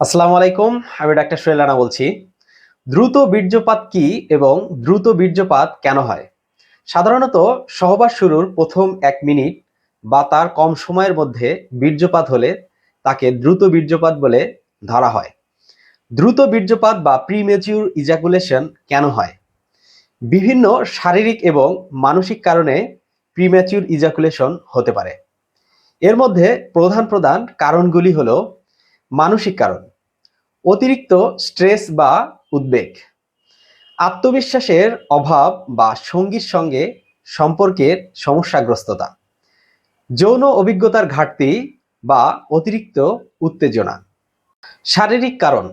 আসসালামু আলাইকুম, আমি ডাক্তার সোহেল রানা বলছি। দ্রুত বীর্যপাত কি এবং দ্রুত বীর্যপাত কেন হয়? সাধারণত সহবাস শুরুর প্রথম এক মিনিট বা তার কম সময়ের মধ্যে বীর্যপাত হলে তাকে দ্রুত বীর্যপাত বলে ধরা হয়। দ্রুত বীর্যপাত বা প্রিমেচিউর ইজাকুলেশন কেন হয়? বিভিন্ন শারীরিক এবং মানসিক কারণে প্রিম্যাচিউর ইজাকুলেশন হতে পারে। এর মধ্যে প্রধান প্রধান কারণগুলি হলো মানসিক কারণ, অতিরিক্ত স্ট্রেস বা উদ্বেগ, আত্মবিশ্বাসের অভাব বা সঙ্গীর সঙ্গে সম্পর্কের সমস্যাগ্রস্ততা, যৌন অভিজ্ঞতার ঘাটতি বা অতিরিক্ত উত্তেজনা, শারীরিক কারণ,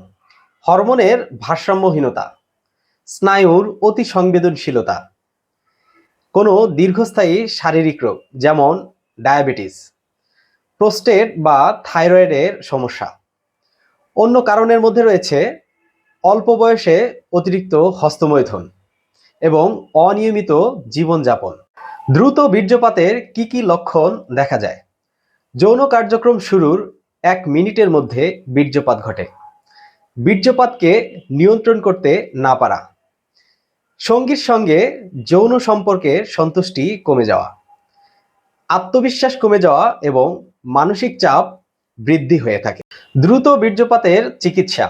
হরমোনের ভারসাম্যহীনতা, স্নায়ুর অতি সংবেদনশীলতা, কোনো দীর্ঘস্থায়ী শারীরিক রোগ যেমন ডায়াবেটিস, প্রোস্টেট বা থাইরয়েডের সমস্যা। অন্য কারণের মধ্যে রয়েছে অল্প বয়সে অতিরিক্ত হস্তমৈথুন এবং অনিয়মিত জীবনযাপন। দ্রুত বীর্যপাতের কি কি লক্ষণ দেখা যায়? যৌন কার্যক্রম শুরুর এক মিনিটের মধ্যে বীর্যপাত ঘটে। বীর্যপাতকে নিয়ন্ত্রণ করতে না পারা। সঙ্গীর সঙ্গে যৌন সম্পর্কের সন্তুষ্টি কমে যাওয়া। আত্মবিশ্বাস কমে যাওয়া এবং মানসিক চাপ বৃদ্ধি হয়ে থাকে। দ্রুত বীর্যপাতের চিকিৎসা।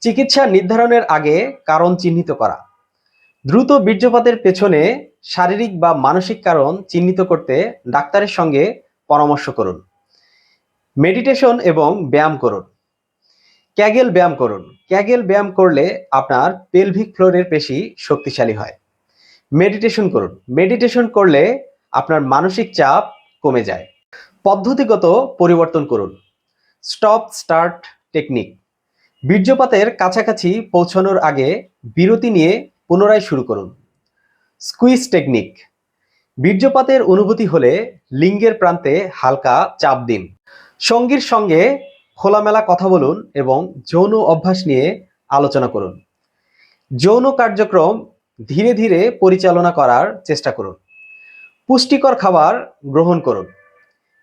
চিকিৎসা নির্ধারণের আগে কারণ চিহ্নিত করা। দ্রুত বীর্যপাতের পেছনে শারীরিক বা মানসিক কারণ চিহ্নিত করতে ডাক্তারের সঙ্গে পরামর্শ করুন। মেডিটেশন এবং ব্যায়াম করুন। ক্যাগেল ব্যায়াম করুন। ক্যাগেল ব্যায়াম করলে আপনার পেলভিক ফ্লোরের পেশি শক্তিশালী হয়। মেডিটেশন করুন। মেডিটেশন করলে আপনার মানসিক চাপ কমে যায়। পদ্ধতিগত পরিবর্তন করুন। Stop start technique. বীর্যপাতের কাছাকাছি পৌঁছানোর আগে বিরতি নিয়ে পুনরায় শুরু করুন। Squeeze technique. বীর্যপাতের অনুভূতি হলে লিঙ্গের প্রান্তে হালকা চাপ দিন। সঙ্গীর সঙ্গে খোলামেলা কথা বলুন এবং যৌন অভ্যাস নিয়ে আলোচনা করুন। যৌন কার্যক্রম ধীরে ধীরে পরিচালনা করার চেষ্টা করুন। পুষ্টিকর খাবার গ্রহণ করুন।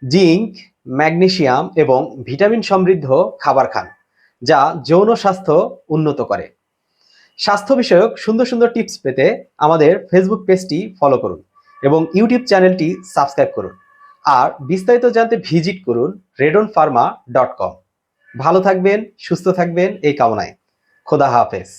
জিঙ্ক ম্যাগনেশিয়াম এবং ভিটামিন সমৃদ্ধ খাবার খান, যা যৌন স্বাস্থ্য উন্নত করে। স্বাস্থ্য বিষয়ক সুন্দর সুন্দর টিপস পেতে আমাদের ফেসবুক পেজটি ফলো করুন এবং ইউটিউব চ্যানেলটি সাবস্ক্রাইব করুন। আর বিস্তারিত জানতে ভিজিট করুন রেডন ফার্মা ডট কম ভালো থাকবেন, সুস্থ থাকবেন, এই কামনায়। খোদা হাফেজ।